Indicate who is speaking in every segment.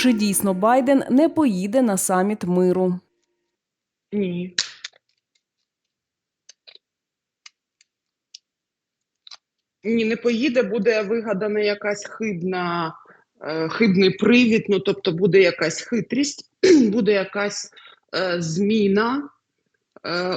Speaker 1: Чи дійсно Байден не поїде на саміт миру?
Speaker 2: Ні. Ні, не поїде, буде вигадана якась хибна, е, хибний привід, ну тобто буде якась хитрість, буде якась е, зміна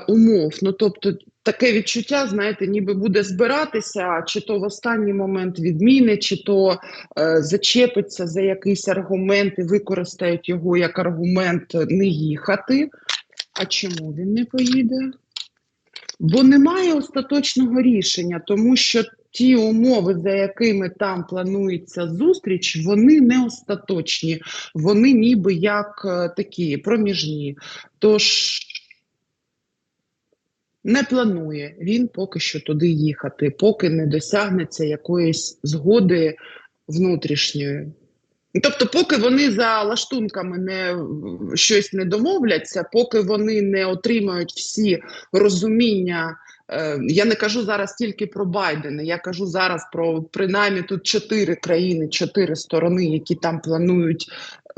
Speaker 2: умов. Ну тобто таке відчуття, знаєте, ніби буде збиратися, чи то в останній момент відміни, чи то е, зачепиться за якийсь аргумент і використають його як аргумент не їхати. А чому він не поїде? Бо немає остаточного рішення, тому що ті умови, за якими там планується зустріч, вони не остаточні, вони ніби як е, такі проміжні. Тож не планує він поки що туди їхати, поки не досягнеться якоїсь згоди внутрішньої. Тобто, поки вони за лаштунками не щось не домовляться, поки вони не отримають всі розуміння. е, Я не кажу зараз тільки про Байдена, я кажу зараз про принаймні тут чотири країни, чотири сторони, які там планують,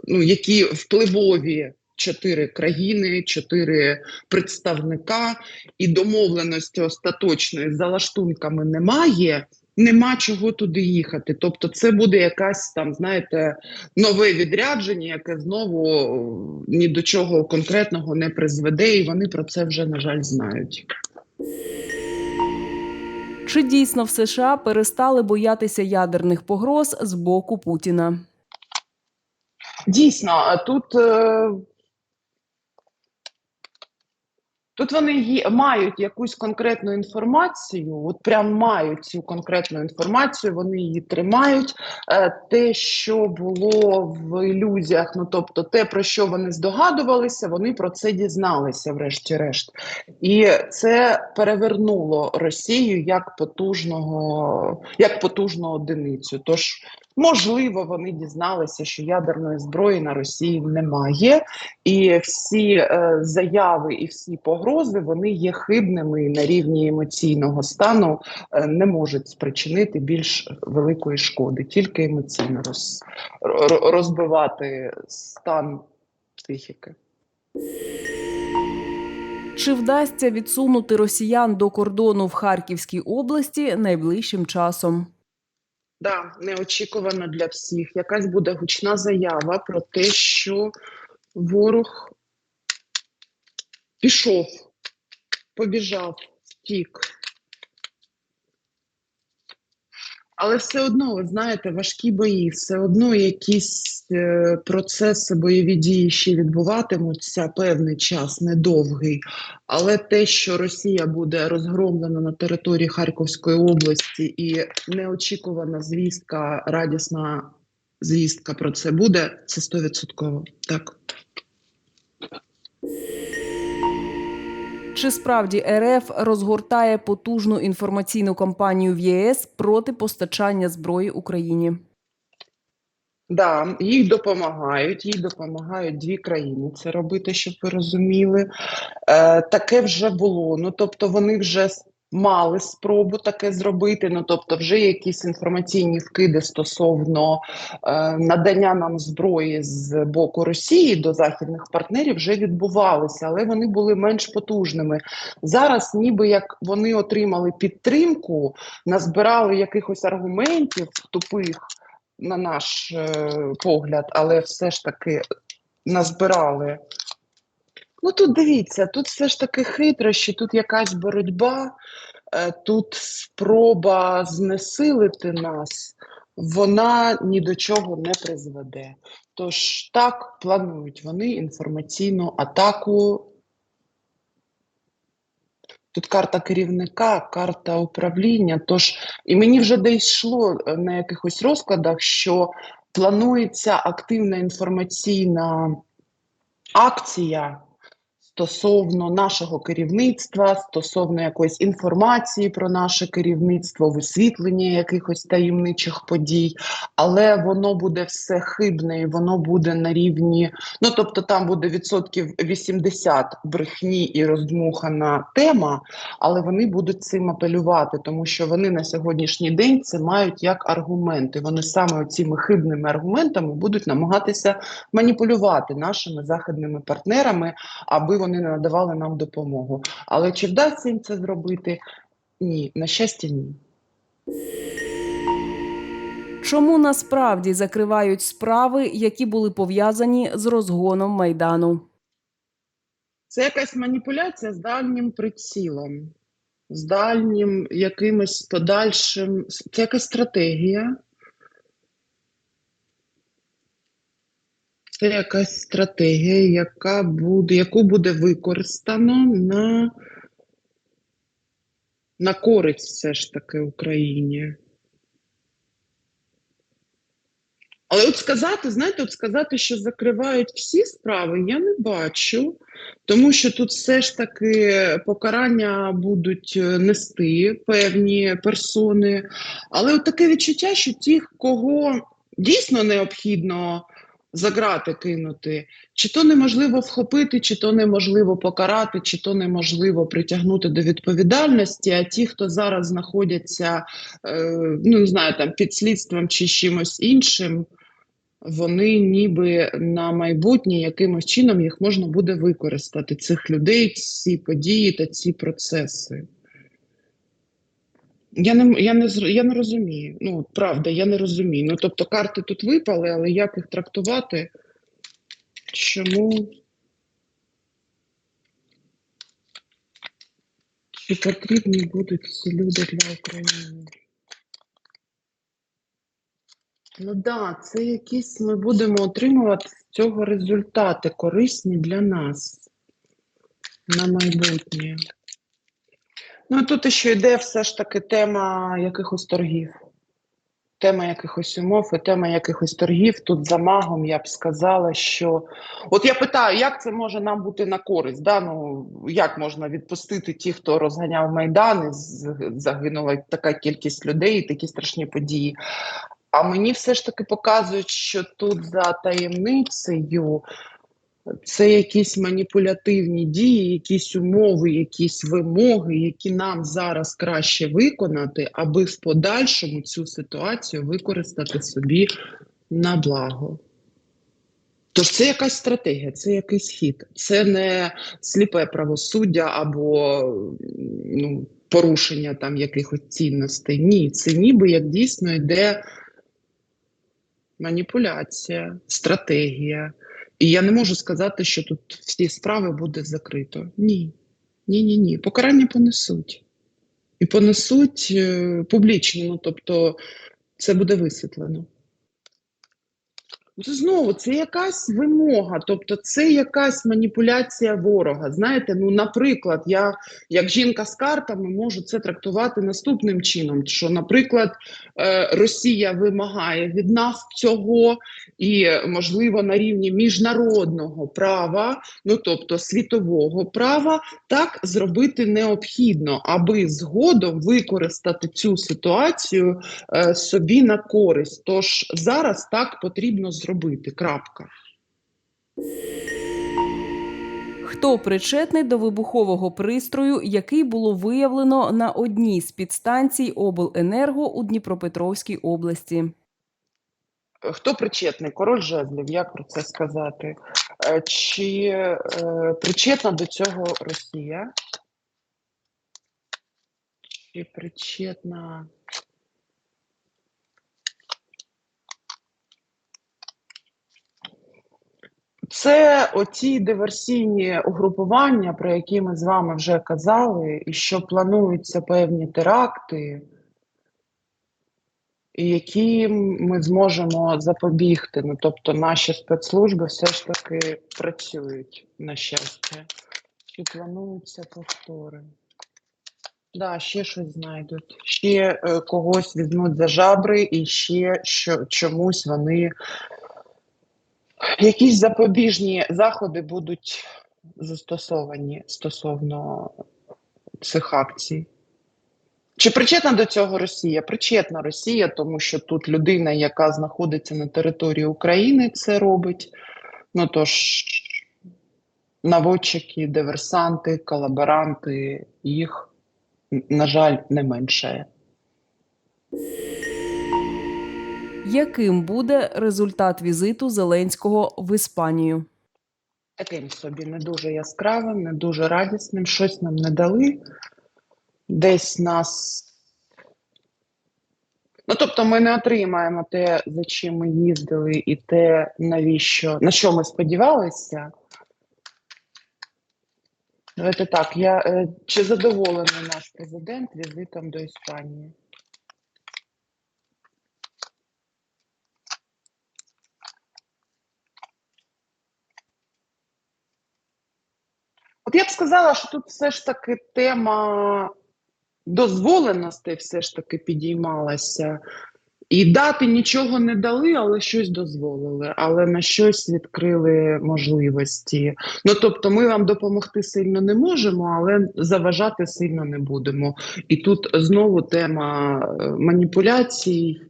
Speaker 2: ну які впливові чотири країни, чотири представника, і домовленості остаточної за лаштунками немає. Нема чого туди їхати. Тобто, це буде якась там, знаєте, нове відрядження, яке знову е, ні до чого конкретного не призведе, і вони про це вже, на жаль, знають.
Speaker 1: Чи дійсно в США перестали боятися ядерних погроз з боку Путіна?
Speaker 2: Дійсно, а тут, е, тут вони мають якусь конкретну інформацію, от прям мають цю конкретну інформацію, вони її тримають. Е, те, що було в ілюзіях, ну тобто те, про що вони здогадувалися, вони про це дізналися, врешті-решт. І це перевернуло Росію як потужного, як потужну одиницю. Тож Можливо, вони дізналися, що ядерної зброї на Росії немає, і всі е, заяви і всі погрози вони є хибними і на рівні емоційного стану е, не можуть спричинити більш великої шкоди, тільки емоційно роз, розбивати стан психіки.
Speaker 1: Чи вдасться відсунути росіян до кордону в Харківській області найближчим часом?
Speaker 2: Да, неочікувано для всіх. Якась буде гучна заява про те, що ворог пішов, побіжав, втік. Але все одно, ви знаєте, важкі бої, все одно якісь е, процеси, бойові дії ще відбуватимуться певний час, недовгий. Але те, що Росія буде розгромлена на території Харківської області, і неочікувана звістка, радісна звістка про це буде, це стовідсотково. Так.
Speaker 1: Чи справді РФ розгортає потужну інформаційну кампанію в ЄС проти постачання зброї Україні?
Speaker 2: Да, їй допомагають, їй допомагають дві країни це робити, щоб ви розуміли. Е, таке вже було. Ну тобто вони вже мали спробу таке зробити. Ну тобто, вже якісь інформаційні вкиди стосовно е, надання нам зброї з боку Росії до західних партнерів вже відбувалися, але вони були менш потужними. Зараз, ніби як вони отримали підтримку, назбирали якихось аргументів тупих на наш е, погляд, але все ж таки назбирали. Ну тут дивіться, тут все ж таки хитрощі, тут якась боротьба, е, тут спроба знесилити нас, вона ні до чого не призведе. Тож так планують вони інформаційну атаку. Тут карта керівника, карта управління. Тож і мені вже десь йшло е, на якихось розкладах, що планується активна інформаційна акція стосовно нашого керівництва, стосовно якоїсь інформації про наше керівництво, висвітлення якихось таємничих подій, але воно буде все хибне і воно буде на рівні. Ну тобто, там буде відсотків 80 брехні і роздмухана тема, але вони будуть цим апелювати, тому що вони на сьогоднішній день це мають як аргументи. Вони саме цими хибними аргументами будуть намагатися маніпулювати нашими західними партнерами, аби вони надавали нам допомогу. Але чи вдасться їм це зробити? Ні, на щастя, ні.
Speaker 1: Чому насправді закривають справи, які були пов'язані з розгоном майдану?
Speaker 2: Це якась маніпуляція з дальнім прицілом, з дальнім якимось подальшим. Це якась стратегія. Це якась стратегія, яка буде, яку буде використано на, на користь все ж таки Україні. Але от сказати, знаєте, от сказати, що закривають всі справи, я не бачу, тому що тут все ж таки покарання будуть е, нести певні персони. Але от таке відчуття, що тих, кого дійсно необхідно за грати кинути, чи то неможливо вхопити, чи то неможливо покарати, чи то неможливо притягнути до відповідальності. А ті, хто зараз знаходяться, е, ну не знаю, там під слідством чи чимось іншим, вони ніби на майбутнє якимось чином їх можна буде використати, цих людей, ці події та ці процеси. Я не, я, не, я не розумію. Ну, правда, я не розумію. Ну, тобто карти тут випали, але як їх трактувати? Чому? Чи потрібні будуть ці люди для України? Ну да, це якісь ми будемо отримувати з цього результати корисні для нас на майбутнє. Ну, тут ще йде все ж таки тема якихось торгів. Тема якихось умов і тема якихось торгів. Тут за магом я б сказала, що. От я питаю, як це може нам бути на користь? Да? Ну, як можна відпустити ті, хто розганяв Майдан, і загинула така кількість людей, і такі страшні події. А мені все ж таки показують, що тут за таємницею це якісь маніпулятивні дії, якісь умови, якісь вимоги, які нам зараз краще виконати, аби в подальшому цю ситуацію використати собі на благо. Тож це якась стратегія, це якийсь хід, це не сліпе правосуддя або ну, порушення там якихось цінностей. Ні, це ніби як дійсно йде маніпуляція, стратегія. І я не можу сказати, що тут всі справи буде закрито. Ні. Ні, ні, ні. Покарання понесуть. І понесуть е, публічно, ну, тобто це буде висвітлено. Це знову це якась вимога, тобто це якась маніпуляція ворога. Знаєте, ну, наприклад, я як жінка з картами можу це трактувати наступним чином: що, наприклад, е, Росія вимагає від нас цього, і, можливо, на рівні міжнародного права, ну тобто світового права, так зробити необхідно, аби згодом використати цю ситуацію е, собі на користь. Тож зараз так потрібно зробити. Крапка.
Speaker 1: Хто причетний до вибухового пристрою, який було виявлено на одній з підстанцій обленерго у Дніпропетровській області?
Speaker 2: Хто причетний? Король жезлів, як про це сказати? Е, Чи е, причетна до цього Росія? Чи причетна? Це оці диверсійні угрупування, про які ми з вами вже казали, і що плануються певні теракти, які ми зможемо запобігти. Ну, тобто наші спецслужби все ж таки працюють, на щастя. Чи плануються повтори? Да, ще щось знайдуть. Ще е, когось візьмуть за жабри, і ще що, чомусь вони якісь запобіжні заходи будуть застосовані стосовно цих акцій. Чи причетна до цього Росія? Причетна Росія, тому що тут людина, яка знаходиться на території України, це робить. Ну тож, наводчики, диверсанти, колаборанти, їх, на жаль, не меншає.
Speaker 1: Яким буде результат візиту Зеленського в Іспанію?
Speaker 2: Таким собі не дуже яскравим, не дуже радісним, щось нам не дали. Десь нас. Ну, тобто, ми не отримаємо те, за чим ми їздили, і те, навіщо, на що ми сподівалися. Давайте так, я, е, чи задоволений наш президент візитом до Іспанії? От я б сказала, що тут все ж таки тема дозволеностей все ж таки підіймалася. І дати нічого не дали, але щось дозволили, але на щось відкрили можливості. Ну тобто, ми вам допомогти сильно не можемо, але заважати сильно не будемо. І тут знову тема е, маніпуляцій.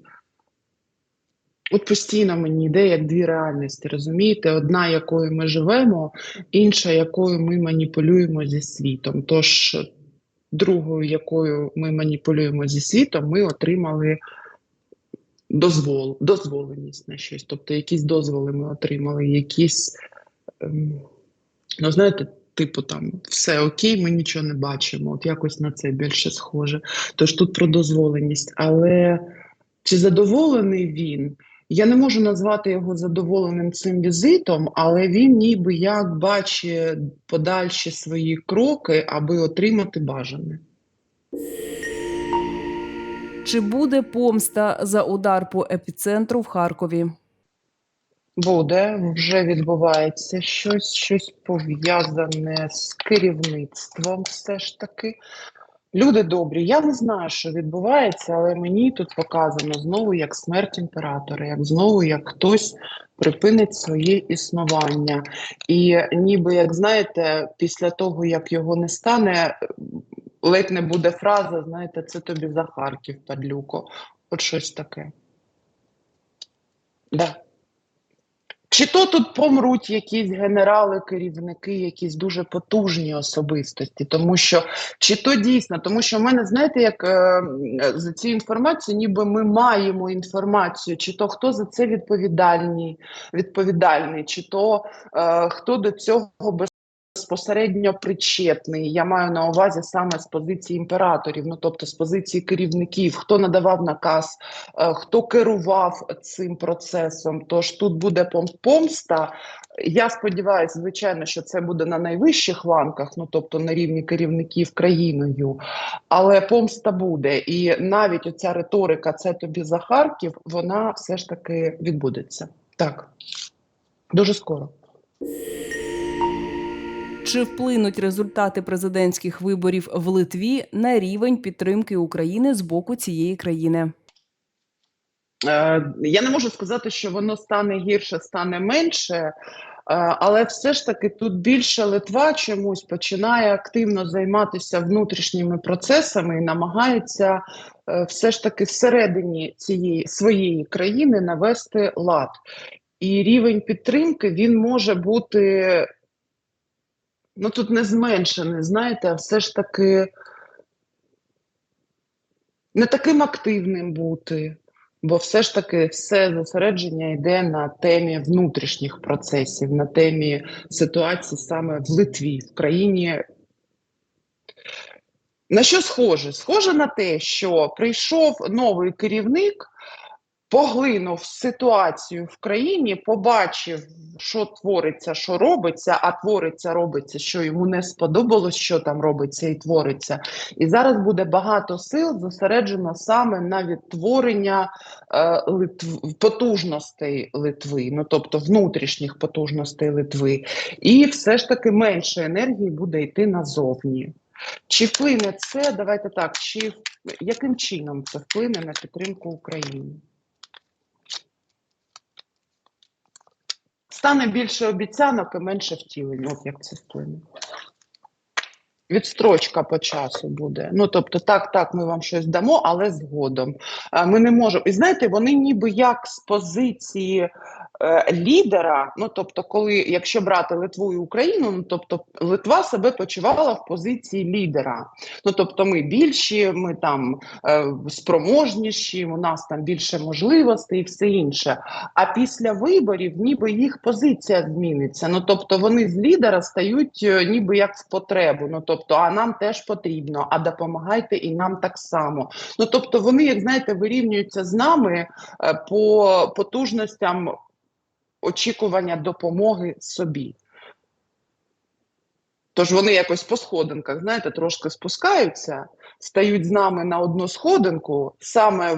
Speaker 2: От постійно мені йде як дві реальності, розумієте? Одна, якою ми живемо, інша, якою ми маніпулюємо зі світом. Тож, другою, якою ми маніпулюємо зі світом, ми отримали дозвол, дозволеність на щось. Тобто, якісь дозволи ми отримали, якісь, ем, ну знаєте, типу там все окей, ми нічого не бачимо. От якось на це більше схоже. Тож тут про дозволеність. Але чи задоволений він? Я не можу назвати його задоволеним цим візитом, але він ніби як бачить подальші свої кроки, аби отримати бажане.
Speaker 1: Чи буде помста за удар по епіцентру в Харкові?
Speaker 2: Буде, вже відбувається щось, щось пов'язане з керівництвом все ж таки. Люди добрі, я не знаю, що відбувається, але мені тут показано знову як смерть імператора, як знову як хтось припинить своє існування. І ніби, як знаєте, після того, як його не стане, ледь не буде фраза, знаєте, це тобі за Харків, падлюко. От щось таке. Да. Чи то тут помруть якісь генерали, керівники, якісь дуже потужні особистості, тому що чи то дійсно, тому що в мене, знаєте, як е, за цю інформацію, ніби ми маємо інформацію, чи то хто за це відповідальний, відповідальний, чи то е, хто до цього безпосередньо причетний. Я маю на увазі саме з позиції імператорів, ну тобто з позиції керівників, хто надавав наказ, е, хто керував цим процесом. Тож тут буде помста. Я сподіваюся, звичайно, що це буде на найвищих ланках, ну тобто на рівні керівників країною, але помста буде. І навіть оця риторика Це тобі за Харків, вона все ж таки відбудеться. Так, дуже скоро.
Speaker 1: Чи вплинуть результати президентських виборів в Литві на рівень підтримки України з боку цієї країни?
Speaker 2: Е, я не можу сказати, що воно стане гірше, стане менше, е, але все ж таки тут більше Литва чомусь починає активно займатися внутрішніми процесами і намагається е, все ж таки всередині цієї своєї країни навести лад. І рівень підтримки він може бути ну тут не зменшений, знаєте, а все ж таки не таким активним бути. Бо все ж таки все зосередження йде на темі внутрішніх процесів, на темі ситуації саме в Литві, в країні. На що схоже? Схоже на те, що прийшов новий керівник, поглинув ситуацію в країні, побачив, що твориться, що робиться, а твориться, робиться, що йому не сподобалось, що там робиться і твориться. І зараз буде багато сил зосереджено саме на відтворення е, Литв... потужностей Литви, ну тобто внутрішніх потужностей Литви, і все ж таки менше енергії буде йти назовні. Чи вплине це? Давайте так. Чи яким чином це вплине на підтримку України? Стане більше обіцянок і менше втілень. От як це вплине. Відстрочка по часу буде. Ну тобто, так, так, ми вам щось дамо, але згодом. Ми не можемо. І знаєте, вони ніби як з позиції лідера. Ну тобто, коли якщо брати Литву і Україну, ну тобто Литва себе почувала в позиції лідера. Ну тобто, ми більші, ми там е, спроможніші, у нас там більше можливостей і все інше. А після виборів, ніби їх позиція зміниться. Ну тобто, вони з лідера стають е, ніби як в потребу. Ну тобто, а нам теж потрібно, а допомагайте і нам так само. Ну тобто, вони, як знаєте, вирівнюються з нами е, по потужностям очікування допомоги собі. Тож вони якось по сходинках, знаєте, трошки спускаються, стають з нами на одну сходинку саме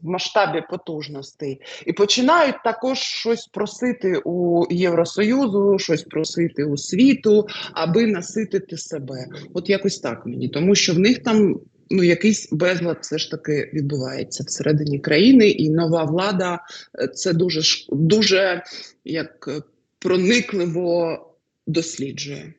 Speaker 2: в масштабі потужностей, і починають також щось просити у Євросоюзу, щось просити у світу, аби наситити себе. От якось так мені, тому що в них там ну якийсь безлад все ж таки відбувається всередині країни, і нова влада е, це дуже дуже як е, проникливо досліджує.